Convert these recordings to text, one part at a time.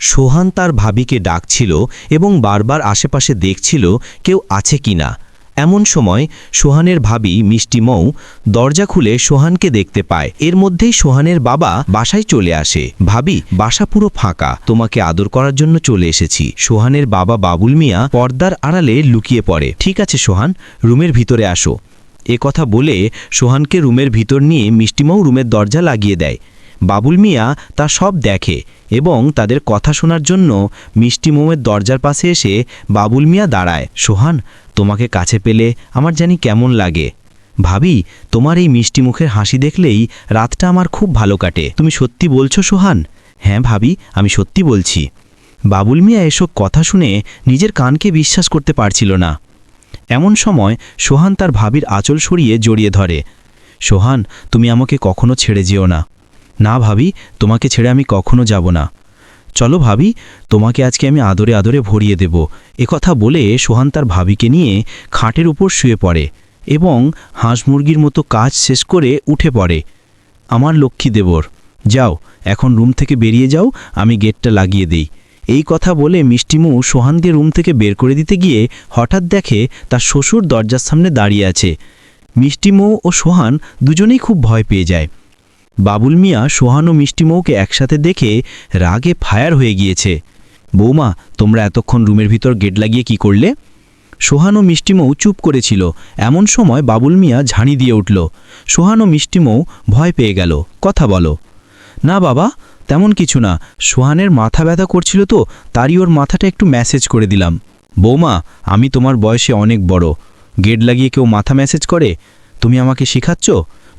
সোহান তার ভাবিকে ডাকছিল এবং বারবার আশেপাশে দেখছিল কেউ আছে কিনা এমন সময় সোহানের ভাবি, মিষ্টি মৌ, দরজা খুলে সোহানকে দেখতে পায়। এর মধ্যেই সোহানের বাবা বাসায় চলে আসে। ভাবি, বাসা পুরো ফাঁকা। তোমাকে আদর করার জন্য চলে এসেছি। সোহানের বাবা বাবুল মিয়া পর্দার আড়ালে লুকিয়ে পড়ে। ঠিক আছে সোহান, রুমের ভিতরে আসো। এ কথা বলে সোহানকে রুমের ভিতর নিয়ে মিষ্টিমৌ রুমের দরজা লাগিয়ে দেয়। বাবুল মিয়া তা সব দেখে এবং তাদের কথা শোনার জন্য মিষ্টি মোমের দরজার পাশে এসে বাবুল মিয়া দাঁড়ায়, সোহান, তোমাকে কাছে পেলে আমার জানি কেমন লাগে। ভাবি, তোমার এই মিষ্টি মুখের হাসি দেখলেই রাতটা আমার খুব ভালো কাটে। তুমি সত্যি বলছো, সোহান? হ্যাঁ ভাবি, আমি সত্যি বলছি। বাবুল মিয়া এসব কথা শুনে নিজের কানকে বিশ্বাস করতে পারছিল না। এমন সময় সোহান তার ভাবির আঁচল সরিয়ে জড়িয়ে ধরে, সোহান, তুমি আমাকে কখনো ছেড়ে যেও না। না ভাবি, তোমাকে ছেড়ে আমি কখনো যাব না। চলো ভাবি, তোমাকে আজকে আমি আদরে আদরে ভরিয়ে দেব। কথা বলে সোহান তার ভাবিকে নিয়ে খাটের উপর শুয়ে পড়ে এবং হাঁস মুরগির মতো কাজ শেষ করে উঠে পড়ে। আমার লক্ষ্মী দেবর, যাও, এখন রুম থেকে বেরিয়ে যাও, আমি গেটটা লাগিয়ে দেই। এই কথা বলে মিষ্টিমু সোহানকে রুম থেকে বের করে দিতে গিয়ে হঠাৎ দেখে তার শ্বশুর দরজার সামনে দাঁড়িয়ে আছে। মিষ্টিমৌ ও সোহান দুজনেই খুব ভয় পেয়ে যায়। বাবুল মিয়া, সোহান মিষ্টিমৌকে একসাথে দেখে রাগে ফায়ার হয়ে গিয়েছে। বৌমা, তোমরা এতক্ষণ রুমের ভিতর গেট লাগিয়ে কি করলে? সোহান মিষ্টিমৌ চুপ করেছিল। এমন সময় বাবুল মিয়া ঝাড়ি দিয়ে উঠল। সোহান মিষ্টিমৌ ভয় পেয়ে গেল। কথা বলো। না বাবা, তেমন কিছু না। সোহানের মাথা ব্যথা করছিল তো, তারই ওর মাথাটা একটু ম্যাসেজ করে দিলাম। বৌমা, আমি তোমার বয়সে অনেক বড়। গেট লাগিয়ে কেউ মাথা ম্যাসেজ করে? তুমি আমাকে শেখাচ্ছ?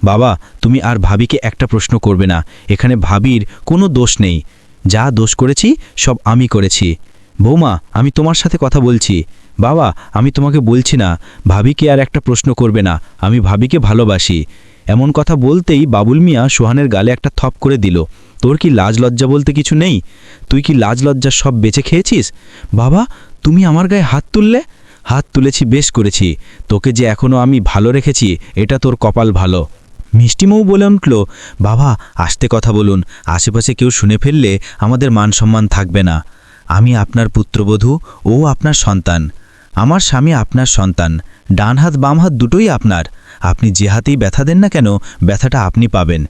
বাবা, তুমি আর ভাবিকে একটা প্রশ্ন করবে না। এখানে ভাবির কোনো দোষ নেই। যা দোষ করেছি, সব আমি করেছি। বৌমা, আমি তোমার সাথে কথা বলছি। বাবা, আমি তোমাকে বলছি না, ভাবিকে আর একটা প্রশ্ন করবে না। আমি ভাবিকে ভালোবাসি। এমন কথা বলতেই বাবুল মিয়া সোহানের গালে একটা থপ করে দিল। তোর কি লাজ লজ্জা বলতে কিছু নেই? তুই কি লাজ লজ্জা সব বেঁচে খেয়েছিস? বাবা, তুমি আমার গায়ে হাত তুললে? হাত তুলেছি, বেশ করেছি। তোকে যে এখনও আমি ভালো রেখেছি, এটা তোর কপাল ভালো। মিষ্টিমৌ বলে উঠল, বাবা, আসতে কথা বলুন। আশেপাশে কেউ শুনে ফেললে আমাদের মান সম্মান থাকবে না। আমি আপনার পুত্রবধূ, ও আপনার সন্তান। আমার স্বামী আপনার সন্তান। ডান হাত, বাম হাত দুটোই আপনার। আপনি যে হাতেই ব্যথা দেন না কেন, ব্যথাটা আপনি পাবেন।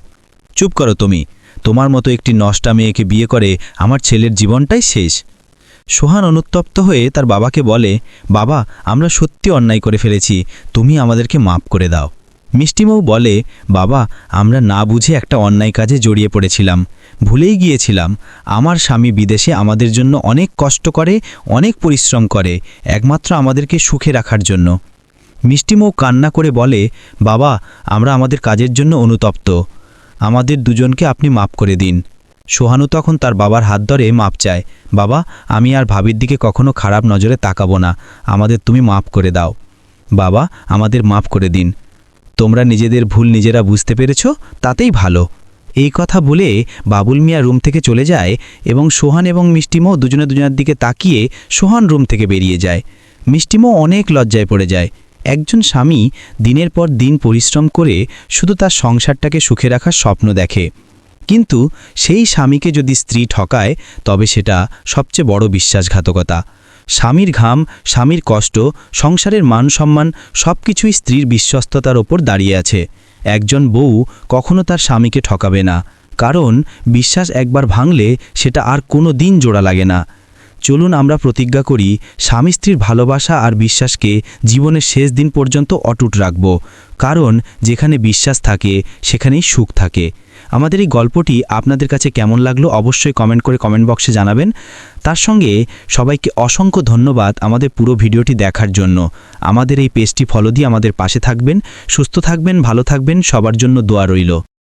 চুপ করো তুমি। তোমার মতো একটি নষ্টা মেয়েকে বিয়ে করে আমার ছেলের জীবনটাই শেষ। সোহান অনুত্তপ্ত হয়ে তার বাবাকে বলে, বাবা, আমরা সত্যি অন্যায় করে ফেলেছি। তুমি আমাদেরকে মাপ করে দাও। মিষ্টিমৌ বলে, বাবা, আমরা না বুঝে একটা অন্যায় কাজে জড়িয়ে পড়েছিলাম। ভুলেই গিয়েছিলাম। আমার স্বামী বিদেশে আমাদের জন্য অনেক কষ্ট করে, অনেক পরিশ্রম করে, একমাত্র আমাদেরকে সুখে রাখার জন্য। মিষ্টিমৌ কান্না করে বলে, বাবা, আমরা আমাদের কাজের জন্য অনুতপ্ত। আমাদের দুজনকে আপনি মাপ করে দিন। সোহানু তখন তার বাবার হাত ধরে মাপ চায়, বাবা, আমি আর ভাবির দিকে কখনো খারাপ নজরে তাকাবো না। আমাদের তুমি মাপ করে দাও। বাবা, আমাদের মাপ করে দিন। তোমরা নিজেদের ভুল নিজেরা বুঝতে পেরেছ? তাতেই ভালো। এই কথা বলে বাবুল মিয়া রুম থেকে চলে যায় এবং সোহান এবং মিষ্টিমো দুজনে দুজনের দিকে তাকিয়ে সোহান রুম থেকে বেরিয়ে যায়। মিষ্টিমো অনেক লজ্জায় পড়ে যায়। একজন স্বামী দিনের পর দিন পরিশ্রম করে শুধু তার সংসারটাকে সুখে রাখার স্বপ্ন দেখে। কিন্তু সেই স্বামীকে যদি স্ত্রী ঠকায়, তবে সেটা সবচেয়ে বড় বিশ্বাসঘাতকতা। স্বামীর ঘাম, স্বামীর কষ্ট, সংসারের মান সম্মান সব কিছুই স্ত্রীর বিশ্বস্ততার ওপর দাঁড়িয়ে আছে। একজন বউ কখনো তার স্বামীকে ঠকাবে না, কারণ বিশ্বাস একবার ভাঙলে সেটা আর কোনো দিন জোড়া লাগে না। চলুন আমরা প্রতিজ্ঞা করি, স্বামী স্ত্রীর ভালোবাসা আর বিশ্বাসকে জীবনের শেষ দিন পর্যন্ত অটুট রাখব। কারণ, যেখানে বিশ্বাস থাকে, সেখানেই সুখ থাকে। আমাদের এই গল্পটি আপনাদের কাছে কেমন লাগল অবশ্যই কমেন্ট করে কমেন্ট বক্সে জানাবেন। তার সঙ্গে সবাইকে অসংখ্য ধন্যবাদ আমাদের পুরো ভিডিওটি দেখার জন্য। আমাদের এই পেজটি ফলো দিয়ে আমাদের পাশে থাকবেন, সুস্থ থাকবেন, ভালো থাকবেন, সবার জন্য দোয়া রইল।